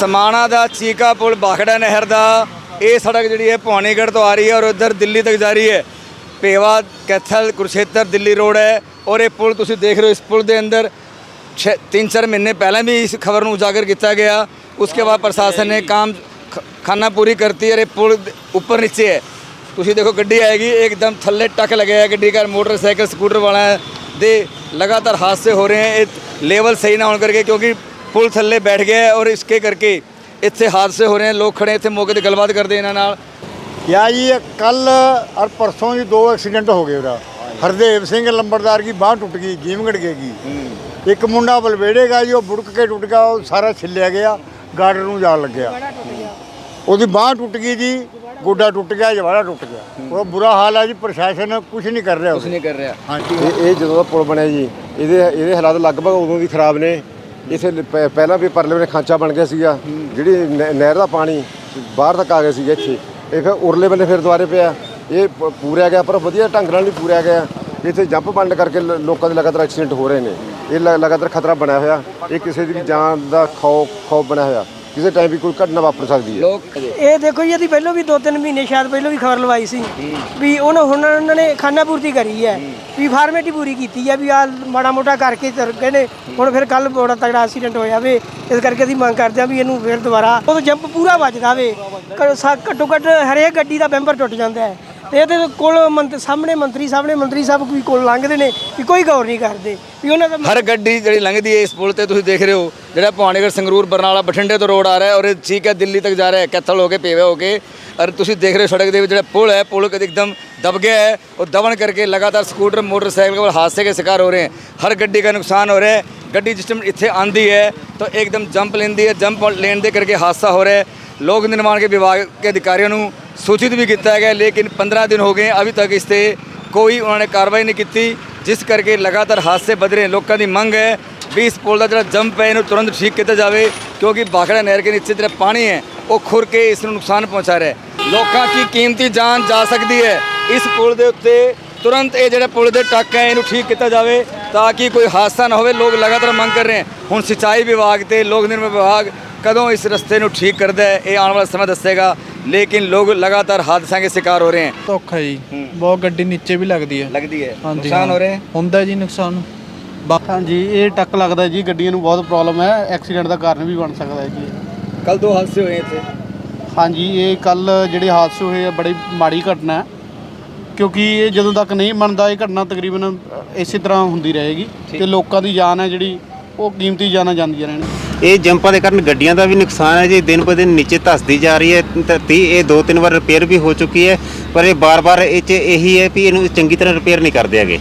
ਸਮਾਣਾ ਦਾ ਚੀਕਾ ਪੁਲ ਬਾਖੜਾ ਨਹਿਰ ਦਾ, ਇਹ ਸੜਕ ਜਿਹੜੀ ਹੈ ਭਵਾਨੀਗੜ੍ਹ ਤੋਂ ਆ ਰਹੀ ਹੈ ਔਰ ਉਧਰ ਦਿੱਲੀ ਤੱਕ ਜਾ ਰਹੀ ਹੈ। ਪੇਵਾ, ਕੈਥਲ ਕੁਰਸ਼ੇਤਰ ਦਿੱਲੀ ਰੋਡ ਹੈ ਔਰ ਇਹ ਪੁਲ ਤੁਸੀਂ ਦੇਖ ਰਹੇ ਹੋ ਇਸ ਪੁਲ ਦੇ ਅੰਦਰ ਛੇ- ਤਿੰਨ, ਚਾਰ ਮਹੀਨੇ ਪਹਿਲਾਂ ਵੀ ਇਸ ਖਬਰ ਨੂੰ ਉਜਾਗਰ ਕੀਤਾ ਗਿਆ। ਉਸਕੇ ਬਾਅਦ ਪ੍ਰਸ਼ਾਸਨ ਨੇ ਕੰਮ ਖ- ਖਾਨਾ ਪੂਰੀ ਕਰਤੀ ਔਰ ਇਹ ਪੁਲ ਉੱਪਰ ਨੀਚੇ ਹੈ। ਤੁਸੀਂ ਦੇਖੋ ਗੱਡੀ ਆਏਗੀ, ਇੱਕਦਮ ਥੱਲੇ ਟੱਕ ਲੱਗਿਆ ਗੱਡੀ ਦਾ ਮੋਟਰਸਾਈਕਲ, ਸਕੂਟਰ ਵਾਲਾ ਦੇ ਲਗਾਤਾਰ ਹਾਦਸੇ ਹੋ ਰਹੇ ਹੈ। ਇਹ ਲੈਵਲ ਸਹੀ ਨਾ ਹੋਣ ਕਰਕੇ ਕਿਉਂਕਿ ਪੁਲ ਥੱਲੇ ਬੈਠ ਗਿਆ ਔਰ ਇਸਕੇ ਕਰਕੇ ਇੱਥੇ ਹਾਦਸੇ ਹੋ ਰਹੇ ਹਨ। ਲੋਕ ਖੜੇ ਇੱਥੇ ਮੌਕੇ ਤੇ ਗੱਲਬਾਤ ਕਰਦੇ ਇਹਨਾਂ ਨਾਲ। ਕਿਆ ਜੀ ਕੱਲ ਔਰ ਪਰਸੋਂ ਜੀ ਦੋ ਐਕਸੀਡੈਂਟ ਹੋ ਗਏ ਉਹਦਾ। ਹਰਦੇਵ ਸਿੰਘ ਲੰਬੜਦਾਰ ਦੀ ਬਾਹ ਟੁੱਟ ਗਈ ਜੀਵਗੜ ਗਈ ਇੱਕ ਮੁੰਡਾ ਬਲਵੇੜੇਗਾ ਜੀ ਉਹ ਬੁੜਕ ਕੇ ਟੁੱਟ ਗਿਆ ਉਹ ਸਾਰਾ ਛਿੱਲਿਆ ਗਿਆ ਗਾਰਡਰ ਨੂੰ ਜਾਣ ਲੱਗਿਆ। ਉਹਦੀ ਬਾਹ ਟੁੱਟ ਗਈ ਜੀ ਗੋਡਾ ਟੁੱਟ ਗਿਆ ਜਵਾੜਾ ਟੁੱਟ ਗਿਆ। ਉਹ ਬੁਰਾ ਹਾਲ ਹੈ ਜੀ ਪ੍ਰਸ਼ਾਸਨ ਕੁਝ ਨਹੀਂ ਕਰ ਰਿਹਾ ਕੁਛ ਨਹੀਂ ਕਰ ਰਿਹਾ। ਹਾਂਜੀ। ਇਹ ਇਹ ਜਦੋਂ ਦਾ ਪੁਲ ਬਣਿਆ ਜੀ ਇਹਦੇ ਇਹਦੇ ਹਾਲਾਤ ਲਗਭਗ ਉਦੋਂ ਦੀ ਖਰਾਬ ਨੇ। ਇਥੇ ਪ- ਪਹਿਲਾਂ ਵੀ ਪਰਲੇ ਬੰਨੇ ਖਾਂਚਾ ਬਣ ਗਿਆ ਸੀਗਾ, ਜਿਹੜੀ ਨਹਿ- ਨਹਿਰ ਦਾ ਪਾਣੀ ਬਾਹਰ ਤੱਕ ਆ ਗਿਆ ਸੀਗਾ ਇੱਥੇ, ਇਹ ਫਿਰ ਉਰਲੇ ਬੰਨੇ ਫਿਰ ਦੁਆਰੇ ਪਿਆ। ਇਹ ਪੂਰਿਆ ਗਿਆ, ਪਰ ਵਧੀਆ ਢੰਗ ਨਾਲ ਨਹੀਂ ਪੂਰਿਆ ਗਿਆ। ਇੱਥੇ ਜੰਪ ਬੰਦ ਕਰਕੇ ਲ- ਲੋਕਾਂ ਦੇ ਲਗਾਤਾਰ ਐਕਸੀਡੈਂਟ ਹੋ ਰਹੇ ਨੇ। ਇਹ ਲ- ਲਗਾਤਾਰ ਖਤਰਾ ਬਣਿਆ ਹੋਇਆ। ਇਹ ਕਿਸੇ ਦੀ ਵੀ ਜਾਨ ਦਾ ਖੌਫ ਖੌਫ ਬਣਿਆ ਹੋਇਆ। ਕਿਸੇ ਟਾਈਮ ਵੀ ਕੋਈ ਘਟਨਾ ਵਾਪਰ ਸਕਦੀ ਹੈ। ਲੋਕ ਇਹ ਦੇਖੋ ਜੀ ਇਹਦੀ ਪਹਿਲਾਂ ਵੀ 2-3 ਮਹੀਨੇ ਸ਼ਾਇਦ ਪਹਿਲਾਂ ਵੀ ਖਬਰ ਲਵਾਈ ਸੀ। ਵੀ ਉਹਨੂੰ ਹੁਣ ਉਹਨਾਂ ਨੇ ਖਾਨਾ ਪੂਰਤੀ ਕਰੀ ਹੈ। ਵੀ ਫਾਰਮੈਲਿਟੀ ਪੂਰੀ ਕੀਤੀ ਹੈ ਵੀ ਆ ਮਾੜਾ ਮੋਟਾ ਕਰਕੇ ਤੁਰ ਗਏ ਨੇ ਹੁਣ ਫਿਰ ਕੱਲ ਬੜਾ ਤਗੜਾ ਐਕਸੀਡੈਂਟ ਹੋਇਆ ਵੇ। ਇਸ ਕਰਕੇ ਅਸੀਂ ਮੰਗ ਕਰਦੇ ਹਾਂ ਵੀ ਇਹਨੂੰ ਫਿਰ ਦੁਬਾਰਾ ਉਹ ਜੰਪ ਪੂਰਾ ਵੱਜਦਾ ਵੇ ਘੱਟੋ ਘੱਟ ਹਰੇਕ ਗੱਡੀ ਦਾ ਬੈਂਪਰ ਟੁੱਟ ਜਾਂਦਾ ਹੈ। ਤੇ ਇਹਦੇ ਕੋਲ ਮੰਤ- ਸਾਹਮਣੇ ਮੰਤਰੀ ਸਾਹਮਣੇ ਮੰਤਰੀ ਸਾਹਿਬ ਕੋਈ ਕੋਲ ਲੰਘਦੇ ਨੇ ਵੀ ਕੋਈ ਗੌਰ ਨਹੀਂ ਕਰਦੇ, ਵੀ ਉਹਨਾਂ ਦਾ ਹਰ ਗੱਡੀ ਜਿਹੜੀ ਲੰਘਦੀ ਹੈ ਇਸ ਪੁਲ ਤੇ ਤੁਸੀਂ ਦੇਖ ਰਹੇ ਹੋ, ਜਿਹੜਾ ਭਵਾਨੀਗੜ੍ਹ ਸੰਗਰੂਰ ਬਰਨਾਲਾ ਬਠਿੰਡੇ ਤੋਂ ਰੋਡ ਆ ਰਿਹਾ ਔਰ ਇਹ ਠੀਕ ਹੈ ਦਿੱਲੀ ਤੱਕ ਜਾ ਰਿਹਾ ਕੈਥਲ ਹੋ ਕੇ, ਪੇਵਾ ਹੋ ਕੇ। ਔਰ ਤੁਸੀਂ ਦੇਖ ਰਹੇ ਹੋ ਸੜਕ ਦੇ ਵਿੱਚ ਜਿਹੜਾ ਪੁਲ ਹੈ, ਪੁਲ ਕਦੇ ਇੱਕਦਮ ਦਬ ਗਿਆ ਹੈ ਔਰ ਦਬਣ ਕਰਕੇ ਲਗਾਤਾਰ ਸਕੂਟਰ, ਮੋਟਰਸਾਈਕਲ ਕੋਲ ਹਾਦਸੇ ਦੇ ਸ਼ਿਕਾਰ ਹੋ ਰਹੇ ਹੈ। ਹਰ ਗੱਡੀ ਦਾ ਨੁਕਸਾਨ ਹੋ ਰਿਹਾ ਗੱਡੀ ਜਿਸ ਟਾਈਮ ਇੱਥੇ ਆਂਦੀ ਹੈ, ਤਾਂ ਇੱਕਦਮ ਜੰਪ ਲੈਂਦੀ ਹੈ, ਜੰਪ ਲੈਣ ਦੇ ਕਰਕੇ ਹਾਦਸਾ ਹੋ ਰਿਹਾ लोक निर्माण के विभाग के अधिकारियों ਨੂੰ ਸੂਚਿਤ ਵੀ ਕੀਤਾ ਗਿਆ ਲੇਕਿਨ 15 ਦਿਨ ਹੋ ਗਏ ਅਭੀ ਤੱਕ ਇਸ ਤੇ ਕੋਈ ਉਹਨਾਂ ਨੇ ਕਾਰਵਾਈ ਨਹੀਂ ਕੀਤੀ ਜਿਸ ਕਰਕੇ ਲਗਾਤਾਰ ਹਾਦਸੇ ਵਧ ਰਹੇ ਲੋਕਾਂ ਦੀ ਮੰਗ ਹੈ ਵੀ ਇਸ ਪੁਲ ਦਾ ਜਿਹੜਾ ਜੰਪ ਹੈ ਇਹਨੂੰ ਤੁਰੰਤ ਠੀਕ ਕੀਤਾ ਜਾਵੇ ਕਿਉਂਕਿ ਬਾਖੜਾ ਨਹਿਰ ਦੇ ਨੀਚੇ ਜਿਹੜਾ ਪਾਣੀ ਹੈ ਉਹ ਖੁਰ ਕੇ ਇਸ ਨੂੰ ਨੁਕਸਾਨ ਪਹੁੰਚਾ ਰਿਹਾ ਹੈ ਲੋਕਾਂ ਦੀ ਕੀਮਤੀ ਜਾਨ ਜਾ ਸਕਦੀ ਹੈ ਇਸ ਪੁਲ ਦੇ ਉੱਤੇ ਤੁਰੰਤ ਇਹ ਜਿਹੜੇ ਪੁਲ ਦੇ ਟੱਕ ਹੈ ਇਹਨੂੰ ਠੀਕ ਕੀਤਾ ਜਾਵੇ ਤਾਂ ਕਿ ਕੋਈ ਹਾਦਸਾ ਨਾ ਹੋਵੇ ਲੋਕ ਲਗਾਤਾਰ ਮੰਗ ਕਰ ਰਹੇ ਹਨ ਹੁਣ ਸਿੰਚਾਈ ਵਿਭਾਗ ਤੇ ਲੋਕ ਨਿਰਮਾਣ ਵਿਭਾਗ ਕਦੋਂ ਇਸ ਰਸਤੇ ਨੂੰ ਠੀਕ ਕਰਦਾ ਹੈ ਇਹ ਆਉਣ ਵਾਲਾ ਸਮਾਂ ਦੱਸੇਗਾ ਲੇਕਿਨ ਲੋਕ ਲਗਾਤਾਰ ਹਾਦਸਿਆਂ ਦੇ ਸ਼ਿਕਾਰ ਹੋ ਰਹੇ ਹਨ ਧੋਖਾ ਜੀ। ਬਹੁਤ ਗੱਡੀ ਨੀਚੇ ਵੀ ਲੱਗਦੀ ਹੈ। ਲੱਗਦੀ ਹੈ। ਹਾਂਜੀ, ਨੁਕਸਾਨ ਹੋ। ਰਹੇ ਹੈ? ਹੁੰਦਾ ਜੀ ਨੁਕਸਾਨ। ਹਾਂਜੀ ਇਹ ਟੱਕ ਲੱਗਦਾ ਜੀ ਗੱਡੀਆਂ ਨੂੰ ਬਹੁਤ ਪ੍ਰੋਬਲਮ ਹੈ ਐਕਸੀਡੈਂਟ ਦਾ ਕਾਰਨ ਵੀ ਬਣ ਸਕਦਾ ਹੈ ਜੀ। ਕੱਲ ਦੋ ਹਾਦਸੇ ਹੋਏ ਇੱਥੇ। ਹਾਂਜੀ ਇਹ ਕੱਲ ਜਿਹੜੇ ਹਾਦਸੇ ਹੋਏ ਆ ਬੜੀ ਮਾੜੀ ਘਟਨਾ ਹੈ। ਕਿਉਂਕਿ ਇਹ ਜਦੋਂ ਤੱਕ ਨਹੀਂ ਮੰਨਦਾ ਇਹ ਘਟਨਾ ਤਕਰੀਬਨ ਅ, ਇਸੇ ਤਰ੍ਹਾਂ ਹੁੰਦੀ ਰਹੇਗੀ। ਤੇ ਲੋਕਾਂ ਦੀ ਜਾਨ ਹੈ ਜਿਹੜੀ ਉਹ ਕੀਮਤੀ ਜਾਨਾਂ ਜਾਂਦੀਆਂ ਰਹਿਣ। ਇਹ ਜੰਪਾਂ ਦੇ ਕਾਰਨ ਗੱਡੀਆਂ ਦਾ ਵੀ ਨੁਕਸਾਨ ਹੈ ਜੀ। ਦਿਨ ਬ ਦਿਨ ਨੀਚੇ ਧੱਸਦੀ ਜਾ ਰਹੀ ਹੈ। ਧਰਤੀ ਇਹ ਦੋ ਤਿੰਨ ਵਾਰ ਰਿਪੇਅਰ ਵੀ ਹੋ ਚੁੱਕੀ ਹੈ। ਪਰ ਇਹ ਬਾਰ-ਬਾਰ ਇਹ 'ਚ ਇਹੀ ਹੈ ਵੀ ਇਹਨੂੰ ਚੰਗੀ ਤਰ੍ਹਾਂ ਰਿਪੇਅਰ ਨਹੀਂ ਕਰਦੇ ਹੈਗੇ।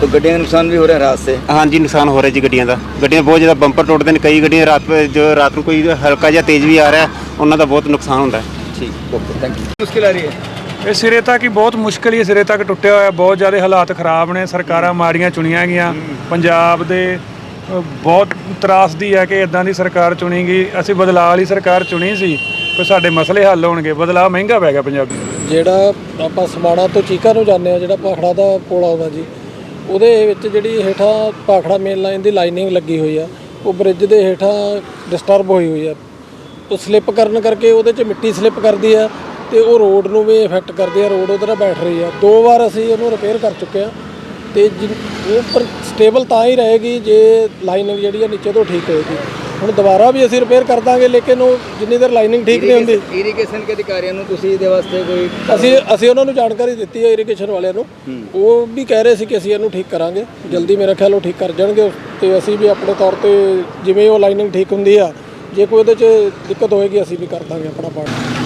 तो ਗੱਡੀਆਂ ਦਾ ਨੁਕਸਾਨ ਵੀ ਹੋ ਰਿਹਾ ਰਾਤ ਸੇ? ਹਾਂਜੀ ਨੁਕਸਾਨ ਹੋ ਰਿਹਾ ਜੀ ਗੱਡੀਆਂ ਦਾ। ਗੱਡੀਆਂ ਬਹੁਤ ਜ਼ਿਆਦਾ ਬੰਪਰ ਟੁੱਟਦੇ ਨੇ। ਕਈ ਗੱਡੀਆਂ ਰਾਤ ਜੋ ਰਾਤ ਨੂੰ ਕੋਈ ਹਲਕਾ ਜਿਹਾ ਤੇਜ਼ ਵੀ ਆ ਰਿਹਾ ਉਹਨਾਂ ਦਾ ਬਹੁਤ ਨੁਕਸਾਨ ਹੁੰਦਾ ਹੈ। ਠੀਕ ਓਕੇ ਥੈਂਕ ਯੂ ਮੁਸ਼ਕਿਲ ਆ ਰਹੀ ਹੈ। ਇਹ ਸਿਰੇ ਤੱਕ ਹੀ ਬਹੁਤ ਮੁਸ਼ਕਲ ਹੀ ਸਿਰੇ ਤੱਕ ਟੁੱਟਿਆ ਹੋਇਆ, ਬਹੁਤ ਜ਼ਿਆਦਾ ਹਾਲਾਤ ਖਰਾਬ ਨੇ, ਸਰਕਾਰਾਂ ਮਾੜੀਆਂ ਚੁਣੀਆਂ ਗਈਆਂ, ਪੰਜਾਬ ਦੇ ਬਹੁਤ ਤਰਾਸਦੀ ਹੈ ਕਿ ਇਦਾਂ ਦੀ ਸਰਕਾਰ ਚੁਣੀ ਗਈ, ਅਸੀਂ ਬਦਲਾਅ ਵਾਲੀ ਸਰਕਾਰ ਚੁਣੀ ਸੀ, ਕੋਈ ਸਾਡੇ ਮਸਲੇ ਹੱਲ ਹੋਣਗੇ, ਬਦਲਾਅ ਮਹਿੰਗਾ ਪੈ ਗਿਆ ਪੰਜਾਬੀ ਜਿਹੜਾ ਆਪਾਂ ਸਮਾਣਾ ਤੋਂ ਚੀਕਾ ਨੂੰ ਜਾਂਦੇ ਆ ਜਿਹੜਾ ਭਾਖੜਾ ਦਾ ਪੁਲ ਆਉਂਦਾ ਜੀ, ਉਹਦੇ ਵਿੱਚ ਜਿਹੜੀ ਹੇਠਾਂ ਭਾਖੜਾ ਮੇਨ ਲਾਈਨ ਦੀ ਲਾਈਨਿੰਗ ਲੱਗੀ ਹੋਈ ਆ, ਉਹ ਬ੍ਰਿਜ ਦੇ ਹੇਠਾਂ ਡਿਸਟਰਬ ਹੋਈ ਹੋਈ ਆ। ਉਹ ਸਲਿੱਪ ਕਰਨ ਕਰਕੇ ਉਹਦੇ 'ਚ ਮਿੱਟੀ ਸਲਿੱਪ ਕਰਦੀ ਆ ਤੇ ਉਹ ਰੋਡ ਨੂੰ ਵੀ ਇਫੈਕਟ ਕਰਦੀ ਆ ਰੋਡ ਨਾਲ ਬੈਠ ਰਹੀ ਆ। ਦੋ ਵਾਰ ਅਸੀਂ ਉਹਨੂੰ ਰਿਪੇਅਰ ਕਰ ਚੁੱਕੇ ਆ ਤੇ ਉਹ ਪਰ ਸਟੇਬਲ ਤਾਂ ਹੀ ਰਹੇਗੀ ਜੇ ਲਾਈਨਿੰਗ ਜਿਹੜੀ ਆ ਨੀਚੇ ਤੋਂ ਠੀਕ ਹੋਏਗੀ। ਹੁਣ ਦੁਬਾਰਾ ਵੀ ਅਸੀਂ ਰਿਪੇਅਰ ਕਰ ਦਾਂਗੇ ਲੇਕਿਨ ਉਹ ਜਿੰਨੀ ਦੇਰ ਲਾਈਨਿੰਗ ਠੀਕ ਨਹੀਂ ਹੁੰਦੀ। ਇਰੀਗੇਸ਼ਨ ਕੇ ਅਧਿਕਾਰੀਆਂ ਨੂੰ ਤੁਸੀਂ ਇਹਦੇ ਵਾਸਤੇ ਕੋਈ ਅਸੀਂ ਅਸੀਂ ਉਹਨਾਂ ਨੂੰ ਜਾਣਕਾਰੀ ਦਿੱਤੀ ਹੈ ਇਰੀਗੇਸ਼ਨ ਵਾਲਿਆਂ ਨੂੰ। ਉਹ ਵੀ ਕਹਿ ਰਹੇ ਸੀ ਕਿ ਅਸੀਂ ਇਹਨੂੰ ਠੀਕ ਕਰਾਂਗੇ। ਜਲਦੀ ਮੇਰੇ ਖਿਆਲ ਉਹ ਠੀਕ ਕਰ ਜਾਣਗੇ। ਤੇ ਅਸੀਂ ਵੀ ਆਪਣੇ ਤੌਰ ਤੇ ਜਿਵੇਂ ਉਹ ਲਾਈਨਿੰਗ ਠੀਕ ਹੁੰਦੀ ਆ ਜੇ ਕੋਈ ਉਹਦੇ 'ਚ ਦਿੱਕਤ ਹੋਏਗੀ ਅਸੀਂ ਵੀ ਕਰ ਦਾਂਗੇ ਆਪਣਾ ਪਾਰਟ